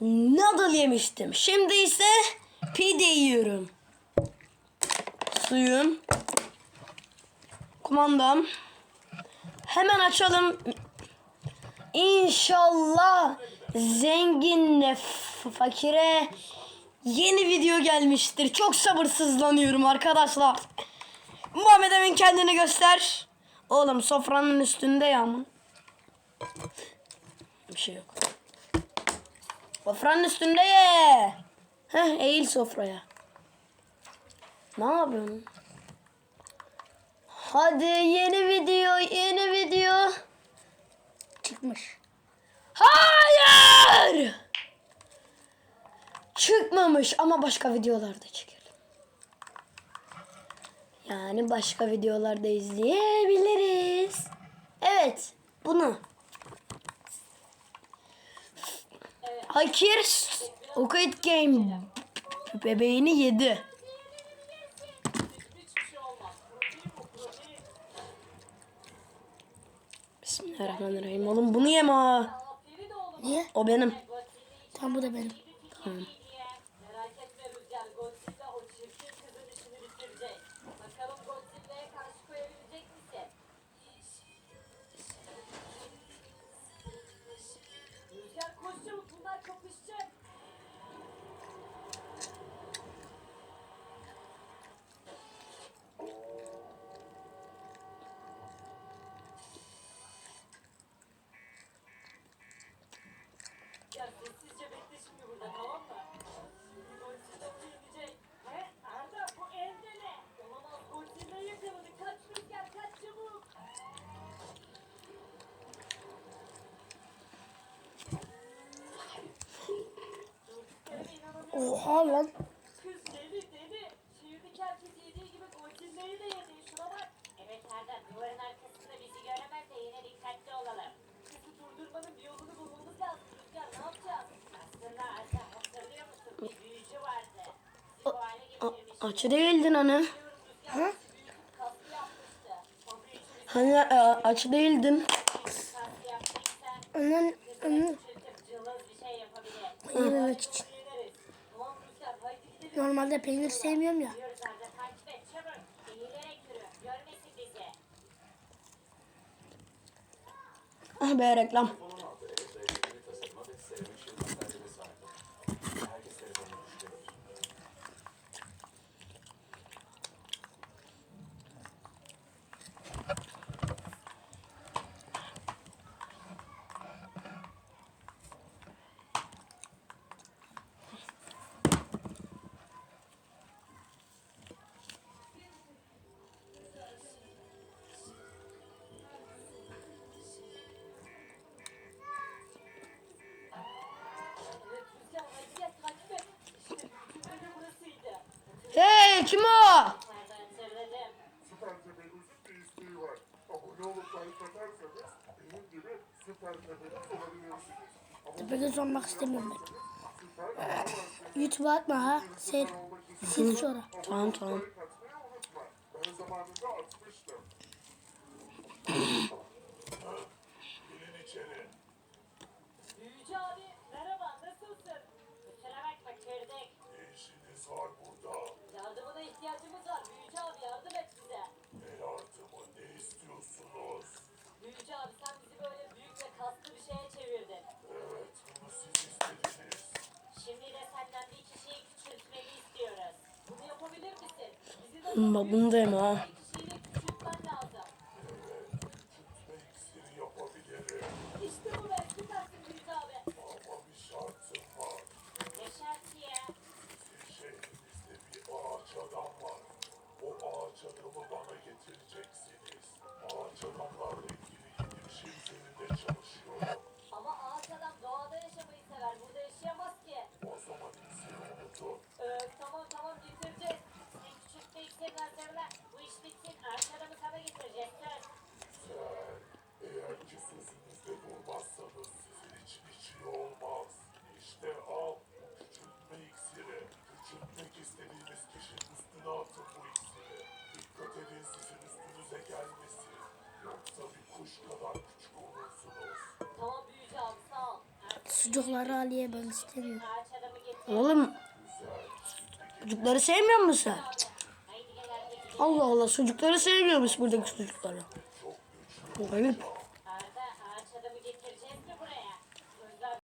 noodle yemiştim. Şimdi ise pide yiyorum. Suyum. Kumandam. Hemen açalım. İnşallah zenginle fakire yeni video gelmiştir. Çok sabırsızlanıyorum arkadaşlar. Muhammed Emin kendini göster. Oğlum sofranın üstünde ya ama. Bir şey yok. Sofranın üstünde ye. Heh eğil sofraya. Ne yapıyorsun? Hadi yeni video, yeni video. Çıkmış. Hayır! Çıkmamış ama başka videolarda çekelim. Yani başka videolarda izleyebiliriz. Evet, bunu. Hakir Squid Game bebeğini yedi. Bismillahirrahmanirrahim. Oğlum bunu yeme ha. Niye? O benim. Tam bu da benim. Tamam. Oha lan. Kız deli deli. Şehirdeki herkes yediği gibi Godzilla'yı da yedi. Şuna bak. Evet Arda duvarın arkasında bizi göremez de yine dikkatli olalım. Kızı durdurmanın bir yolunu bulmamız lazım. Rüzgar ne yapacağız? Aslında Arda hatırlıyor musun? Bir büyücü vardı. Bizi bu hale açı değildin büyücü bizi Hani e, açı değildin. bir şey yapabilir. yememek için. Normalde peynir sevmiyorum ya. Ah be reklam. Tepe'nin olabilirsiniz. Ama Tepegöz olmak istemiyorum ben. YouTube'a atma ha. Sen sil sonra. Tamam tamam. Büyücü abi merhaba nasılsın? Kusura bakma kırdık. Ne işiniz var? Yardımına ihtiyacımız var. Büyücü abi yardım et bize. Ne yardımı ne istiyorsunuz? Büyücü abi sen bizi böyle büyük ve kaslı bir şeye çevirdin. Evet bunu siz istediniz. Şimdi de senden bir kişiyi küçültmeni istiyoruz. Bunu yapabilir misin? Bizi de Bak bunu da yeme ha. Sucukları Ali'ye ben istemiyorum. Oğlum sucukları sevmiyor musun sen? Allah Allah sucukları sevmiyormuş buradaki sucukları. Garip.